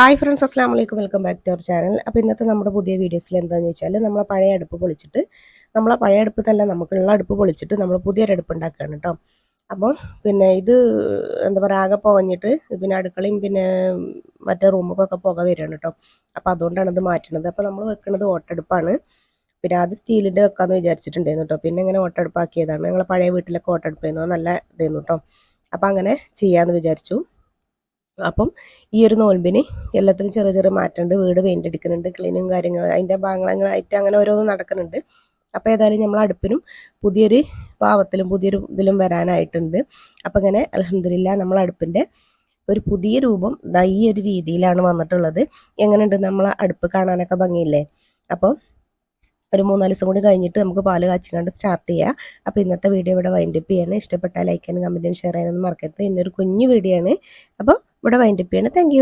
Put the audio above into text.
Hi friends അസ്സാം വലൈക്കും welcome back to our channel അപ്പോൾ ഇന്നത്തെ നമ്മുടെ പുതിയ വീഡിയോസിൽ എന്താണെന്ന് വെച്ചാൽ നമ്മളെ പഴയ അടുപ്പ് പൊളിച്ചിട്ട് നമ്മളെ പഴയ അടുപ്പ് തന്നെ നമുക്കുള്ള അടുപ്പ് പൊളിച്ചിട്ട് നമ്മൾ പുതിയൊരു അടുപ്പ് ഉണ്ടാക്കുകയാണ് കേട്ടോ അപ്പം പിന്നെ ഇത് എന്താ പറയുക ആകെ പുകഞ്ഞിട്ട് പിന്നെ അടുക്കളയും പിന്നെ മറ്റേ റൂമൊക്കെ പുക വരികയാണ് കേട്ടോ അപ്പോൾ അതുകൊണ്ടാണ് ഇത് മാറ്റുന്നത് അപ്പോൾ നമ്മൾ വെക്കുന്നത് ഓട്ടടുപ്പാണ്. പിന്നെ അത് സ്റ്റീലിന്റെ വെക്കാമെന്ന് വിചാരിച്ചിട്ടുണ്ടായിരുന്നു കേട്ടോ പിന്നെ ഇങ്ങനെ ഓട്ടടുപ്പാക്കിയതാണ്. ഞങ്ങൾ പഴയ വീട്ടിലൊക്കെ ഓട്ടടുപ്പായിരുന്നു. നല്ല ഇതായിരുന്നു കേട്ടോ അപ്പം അങ്ങനെ ചെയ്യാമെന്ന് വിചാരിച്ചു. അപ്പം ഈ ഒരു നോൽമ്പിന് എല്ലാത്തിനും ചെറിയ ചെറിയ മാറ്റമുണ്ട്. വീട് പെയിന്റ് അടിക്കുന്നുണ്ട് ക്ലീനും കാര്യങ്ങൾ അതിന്റെ ഭാഗങ്ങളായിട്ട് അങ്ങനെ ഓരോന്നും നടക്കുന്നുണ്ട്. അപ്പോൾ ഏതായാലും നമ്മൾ അടുപ്പിനും പുതിയൊരു പാവത്തിലും പുതിയൊരു ഇതിലും വരാനായിട്ടുണ്ട്. അപ്പം അങ്ങനെ അലഹമില്ല നമ്മൾ അടുപ്പിന്റെ ഒരു പുതിയ രൂപം ദാ ഈ ഒരു രീതിയിലാണ് വന്നിട്ടുള്ളത്. എങ്ങനെയുണ്ട് നമ്മൾ അടുപ്പ് കാണാനൊക്കെ ഭംഗിയില്ലേ? അപ്പോൾ ഒരു മൂന്നാൽ ദിവസം കൂടി കഴിഞ്ഞിട്ട് നമുക്ക് പാൽ കാച്ചിക്കാണ്ട് സ്റ്റാർട്ട് ചെയ്യാം. അപ്പോൾ ഇന്നത്തെ വീഡിയോ ഇവിടെ വൈൻഡപ്പ് ചെയ്യാണ്. ഇഷ്ടപ്പെട്ടാൽ ലൈക്ക് ചെയ്യാനും കമന്റും ഷെയർ ചെയ്യാനൊന്നും മറക്കരുത്. ഇന്നൊരു കുഞ്ഞു വീഡിയോ ആണ്. അപ്പോൾ ഇവിടെ വൈൻഡപ്പ് ചെയ്യണം. താങ്ക്